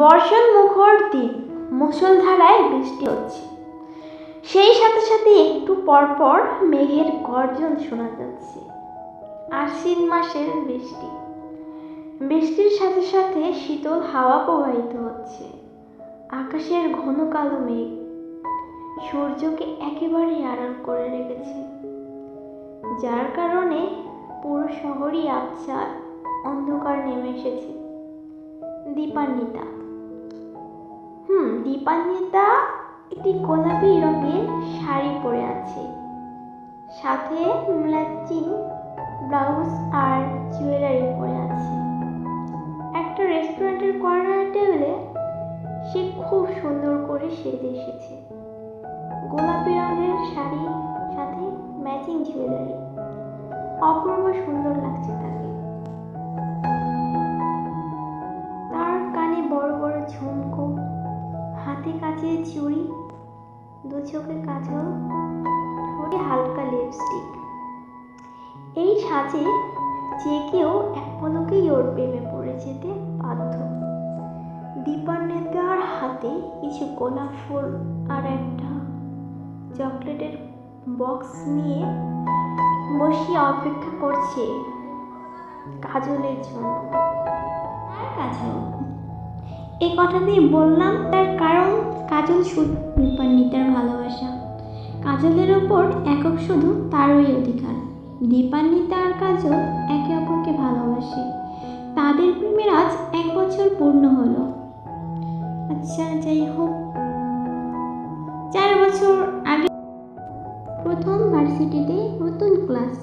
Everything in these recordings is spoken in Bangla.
বর্ষণ মুখর দিন, মুষলধারায় বৃষ্টি হচ্ছে। সেই সাথে সাথে একটু পর পর মেঘের গর্জন শোনা যাচ্ছে। আশ্বিন মাসের বৃষ্টি। বৃষ্টির সাথে সাথে শীতল হাওয়া প্রবাহিত হচ্ছে। আকাশের ঘন কালো মেঘ সূর্যকে একেবারে আড়াল করে রেখেছে। যার কারণে পুরো শহরই আবছা, অন্ধকার নেমে এসেছে। দীপান্বিতা। দীপান্বিতা একটি গোলাপি রঙের শাড়ি পরে আছে। সাথে ম্যাচিং ব্লাউজ আর জুয়েলারি পরে আছে। একটা রেস্টুরেন্টের কর্নার টেবিলে সে খুব সুন্দর করে সেজে এসেছে। গোলাপি রঙের শাড়ি, সাথে ম্যাচিং জুয়েলারি। অপূর্ব সুন্দর লাগছে তাকে। চুড়ি, দু চোখে কাজল ঠোঁটে হালকা লিপস্টিক এই সাজে যে কেউ এক পলকেই ওর প্রেমে পড়ে যেতে বাধ্য। দীপান্বিতার হাতে কিছু গোলাপ ফুল আর একটা চকলেটের বক্স নিয়ে বসিয়ে অপেক্ষা করছে কাজলের জন্য। কাজল? এই কথাটি বললাম, তার কারণ কাজল দীপান্বিতার ভালোবাসা। কাজলের ওপর একক শুধু তারই অধিকার। দীপান্বিতা আর কাজল একে অপরকে ভালোবাসে। তাদের প্রেমের আজ এক বছর পূর্ণ হলো। আচ্ছা যাই হোক। চার বছর আগে প্রথম ভার্সিটিতে নতুন ক্লাস।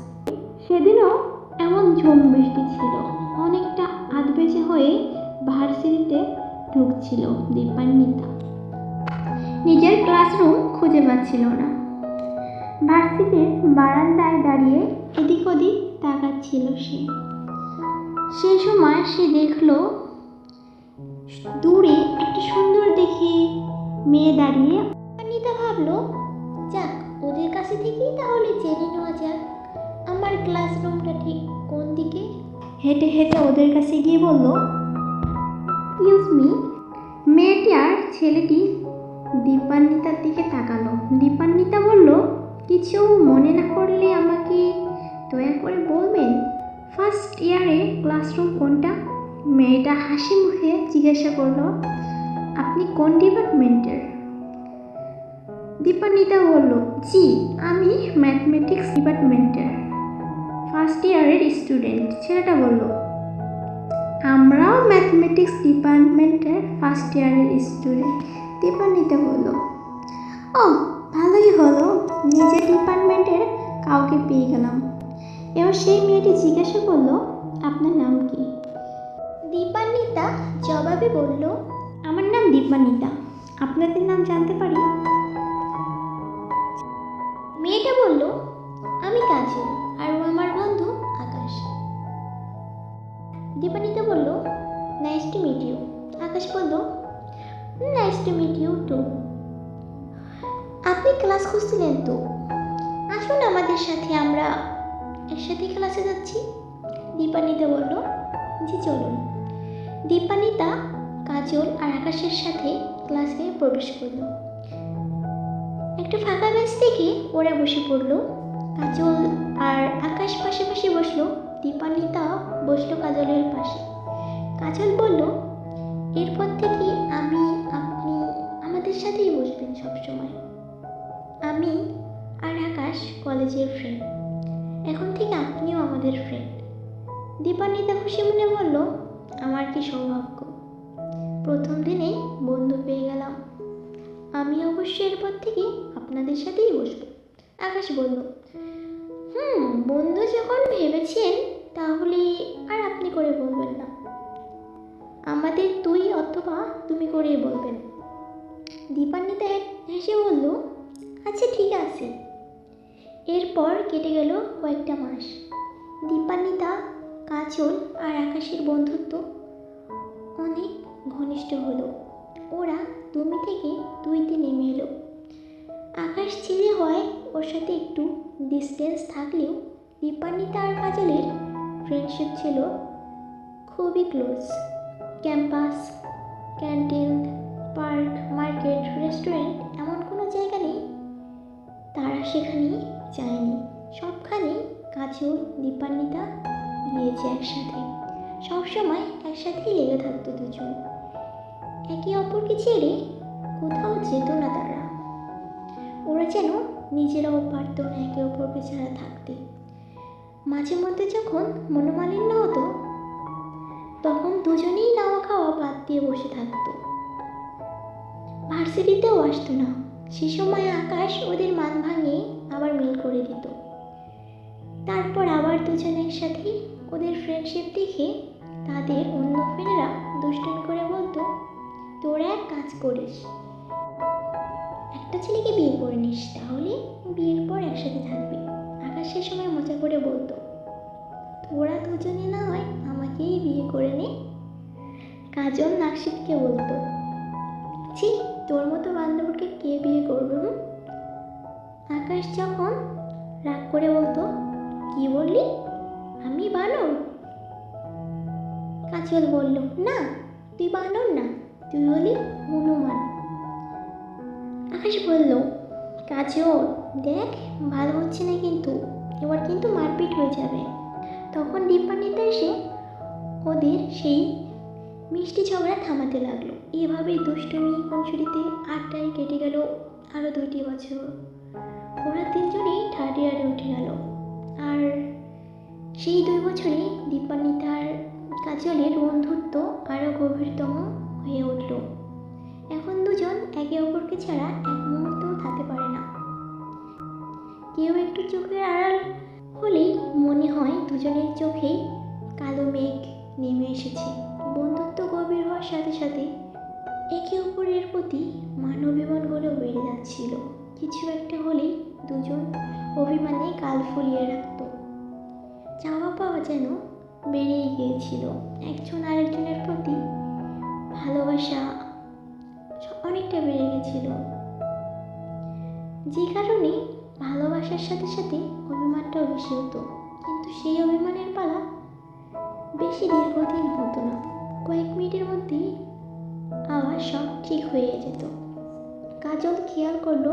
সেদিনও এমন ঝুম বৃষ্টি ছিল। অনেকটা আধবেজে হয়ে ভার্সিটিতে ঢুকছিল দীপান্বিতা নিজের ক্লাসরুম খুঁজে পাচ্ছিল না। ভার্সিটির বারান্দায় দাঁড়িয়ে এদিক ওদিক তাকাচ্ছিল সে। সেই সময় সে দেখল, দূরে একটা সুন্দর দেখে মেয়ে দাঁড়িয়ে দীপান্বিতা ভাবলো, যাক, ওদের কাছে থেকেই তাহলে জেনে নেওয়া যাক, আমার ক্লাসরুমটা ঠিক কোন দিকে? হেঁটে হেঁটে ওদের কাছে গিয়ে বলল ইউজ মি মেয়েটি আর ছেলেটি দীপান্বিতার দিকে তাকালো। দীপান্বিতা বলল, কিছু মনে না করলে আমাকে দয়া করে বলবেন? ফার্স্ট ইয়ারে ক্লাসরুম কোনটা? মেয়েটা হাসি মুখে জিজ্ঞাসা করল, আপনি কোন ডিপার্টমেন্টের দীপান্বিতা বলল, জি, আমি ম্যাথমেটিক্স ডিপার্টমেন্টের ফার্স্ট ইয়ারের স্টুডেন্ট ছেলেটা বলল, আমরাও ম্যাথমেটিক্স ডিপার্টমেন্টের ফার্স্ট ইয়ারের স্টুডেন্ট দীপান্বিতা বলল ও ভালোই হলো। নিজের ডিপার্টমেন্টের কাউকে পেয়ে গেলাম। এবার সেই মেয়েটি জিজ্ঞাসা করল আপনার নাম কি? দীপান্বিতা জবাবে বলল আমার নাম দীপান্বিতা। আপনাদের নাম জানতে পারি? মেয়েটা বলল আমি কাজল আর ও আমার বন্ধু আকাশ। দীপান্বিতা বলল nice to meet you Akash বলল nice to meet you too আপনি ক্লাস খুঁজছিলেন তো? আসুন আমাদের সাথে, আমরা একসাথে ক্লাসে যাচ্ছি। দীপান্বিতা বলল, জি, চলুন। দীপানিতা কাজল আর আকাশের সাথে ক্লাসে প্রবেশ করল। একটা ফাঁকা বেঞ্চ থেকে ওরা বসে পড়ল। কাজল আর আকাশ পাশাপাশি বসল, দীপানিতা বসল কাজলের পাশে। কাজল বলল এরপর থেকে আমি, আপনি আমাদের সাথেই বসবেন সবসময়। আমি আর আকাশ কলেজের ফ্রেন্ড এখন থেকে আপনিও আমাদের ফ্রেন্ড দীপান্বিতা খুশি মনে বলল, আমার কি সৌভাগ্য? প্রথম দিনেই বন্ধু পেয়ে গেলাম। আমি অবশ্যই এরপর থেকে আপনাদের সাথেই বসবো। আকাশ বলল, হুম, বন্ধু যখন ভেবেছেন তাহলে অথবা তুমি করেই বলবেন দীপান্বিতা হেসে বলল আচ্ছা ঠিক আছে। এরপর কেটে গেল কয়েকটা মাস। দীপান্বিতা, কাজল আর আকাশের বন্ধুত্ব অনেক ঘনিষ্ঠ হলো। ওরা তুমি থেকে দুইতে নেমে এলো। আকাশ ছেলে হয় ওর সাথে একটু ডিস্টেন্স থাকলেও দীপান্বিতা আর কাজলের ফ্রেন্ডশিপ ছিল খুবই close campus canteen park, market, restaurant এমন কোনো জায়গা নেই? তারা সেখানে যায়নি। সবখানে কাজল দীপান্বিতা গিয়েছে একসাথে। সবসময় একসাথেই লেগে থাকতো দুজন। একে অপরকে ছেড়ে কোথাও যেত না তারা। ওরা যেন নিজেরাও পারত না একে অপরকে ছাড়া থাকতে। মাঝে মধ্যে যখন মনোমালিন্য হতো তখন দুজনেই নাওয়া খাওয়া বাদ দিয়ে বসে থাকতো। ভার্সিটিতেও আসতো না। সে সময় আকাশ ওদের মান ভাঙিয়ে আবার মিল করে দিত। তারপর আবার দুজন একসাথে ওদের ফ্রেন্ডশিপ দেখে তাদের অন্য ফ্রেন্ডরা দুষ্টুমি করে বলতো, তোরা এক কাজ করিস, একটা ছেলেকে বিয়ে করে নিস, তাহলে বিয়ের পর একসাথে থাকবি। আকাশ সে সময় মজা করে বলতো, তোরা দুজনে না হয় আমাকেই বিয়ে করে নে। কাজল নাকশিদকে বলতো, ছি, তোর মতো বান্ধবীকে কে বিয়ে করবে? আকাশ যখন রাগ করে বলতো, কি বললি? আমি বানর? কাজল বলল, না, তুই বানর না, তুই হলি হনুমান। আকাশ বলল, কাজল, দেখ, ভালো হচ্ছে না কিন্তু, এবার কিন্তু মারপিট হয়ে যাবে। তখন দীপান্বিতা এসে ওদের সেই মিষ্টি ঝগড়া থামাতে লাগল। এভাবেই দুষ্টুমি কঞ্চুরিতে আটটায় কেটে গেল আরও দুইটি বছর। ওরা তিনজনেই থার্ড ইয়ারে উঠে গেল। আর সেই দুই বছরে দীপান্বিতার কাজলের বন্ধুত্ব আরও গভীরতম হয়ে উঠল। এখন দুজন একে অপরকে ছাড়া এক মুহূর্তও থাকতে পারে না। কেউ একটু চোখের আড়াল হলেই মনে হয় দুজনের চোখেই কালো মেঘ। নেমে এসেছে। বন্ধুত্ব গভীর হওয়ার সাথে সাথে একে অপরের প্রতি মান অভিমানগুলো বেড়ে যাচ্ছিল। কিছু একটা হলেই দুজন অভিমানে গাল ফুলিয়ে রাখত। চাওয়া পাওয়া যেন বেড়েই গিয়েছিল। একজন আরেকজনের প্রতি ভালোবাসা অনেকটা বেড়ে গেছিল যে কারণে ভালোবাসার সাথে সাথে অভিমানটাও বেশি হতো। কিন্তু সেই অভিমানের পালা বেশি দীর্ঘদিন হতো না। কয়েক মিনিটের মধ্যেই আবার সব ঠিক হয়ে যেত। কাজল খেয়াল করল,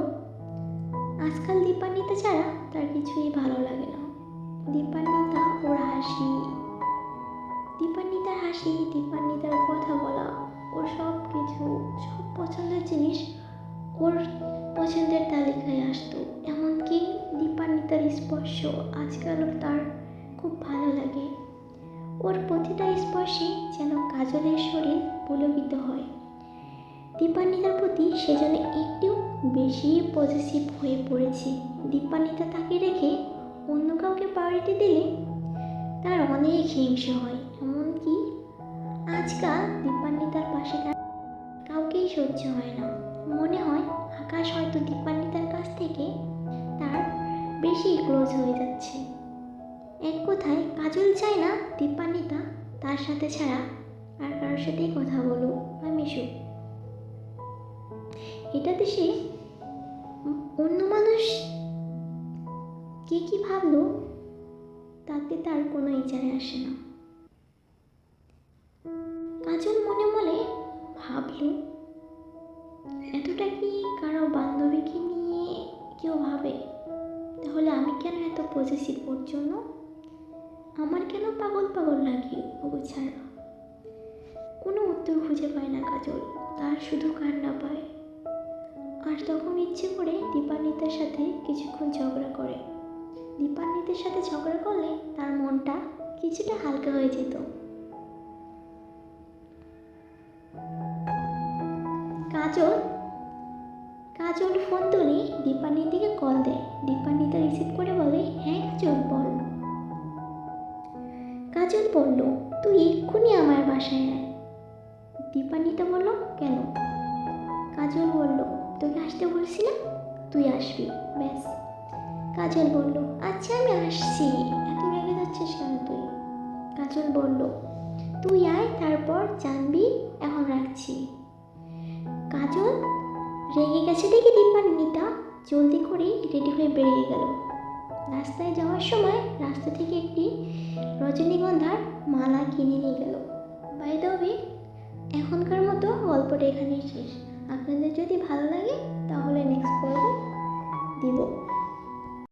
আজকাল দীপান্বিতা ছাড়া তার কিছুই ভালো লাগে না। দীপান্বিতা ওর হাসি, দীপান্বিতার হাসি, দীপান্বিতার কথা বলা, ওর সব কিছু, সব পছন্দের জিনিস ওর পছন্দের তালিকায় আসতো। এমনকি দীপান্বিতার স্পর্শ আজকাল তার খুব ভালো লাগে। ওর প্রতিটা স্পর্শে যেন কাজলের শরীর পুলকিত হয়। দীপান্বিতার প্রতি সে যেন একটু বেশি পজিটিভ হয়ে পড়েছে। দীপান্বিতা তাকে রেখে অন্য কাউকে প্রায়োরিটি দিলে তার অনেক হিংসে হয়। এমনকি আজকাল দীপান্বিতার পাশে কাউকেই সহ্য হয় না। মনে হয় আকাশ হয়তো দীপান্বিতার কাছ থেকে তার বেশি ক্লোজ হয়ে যাচ্ছে। এক কথায় কাজল চায় না দীপান্বিতা তার সাথে ছাড়া আর কারোর সাথেই কথা বলুক বা মিশুক। এটাতে সে অন্য মানুষ কে কি ভাবলো, তাতে তার কোনো ইচারে আসে না। কাজল মনে মনে ভাবলো, এতটা কি কারও বান্ধবীকে নিয়ে কেউ ভাবে? তাহলে আমি কেন এত পজিটিভ ওর জন্য? আমার কেন পাগল পাগল লাগে, ওগো ছাড়া? কোনো উত্তর খুঁজে পায় না কাজল, তার শুধু কান্না পায়। আর তখন ইচ্ছে করে দীপান্বিতার সাথে কিছুক্ষণ ঝগড়া করে। দীপান্বিতের সাথে ঝগড়া করলে তার মনটা কিছুটা হালকা হয়ে যেত। কাজল কাজল ফোন তুলে দীপান্বিতাকে কল দেয় দীপান্বিতা রিসিভ করে বলে হ্যাঁ কাজল, বল। কাজল বলল, তুই এক্ষুনি আমার বাসায় আয়। দীপান্বিতা বলল, কেন? কাজল বলল, তোকে আসতে বলছিলাম তুই আসবি। ব্যাস। কাজল বলল আচ্ছা আমি আসছি। এত রেগে যাচ্ছিস কেন তুই? কাজল বলল, তুই আয়, তারপর জানবি, এখন রাখছি। কাজল রেগে গেছে দেখে দীপান্বিতা জলদি করেই রেডি হয়ে বেরিয়ে গেল। রাস্তায় যাওয়ার সময় রাস্তা থেকে একটি রজনীগন্ধার মালা কিনে নিয়ে গেল। বাই দবি এখনকার মতো গল্পটা এখানেই শেষ। আপনাদের যদি ভালো লাগে, তাহলে নেক্সট পর্ব দিব।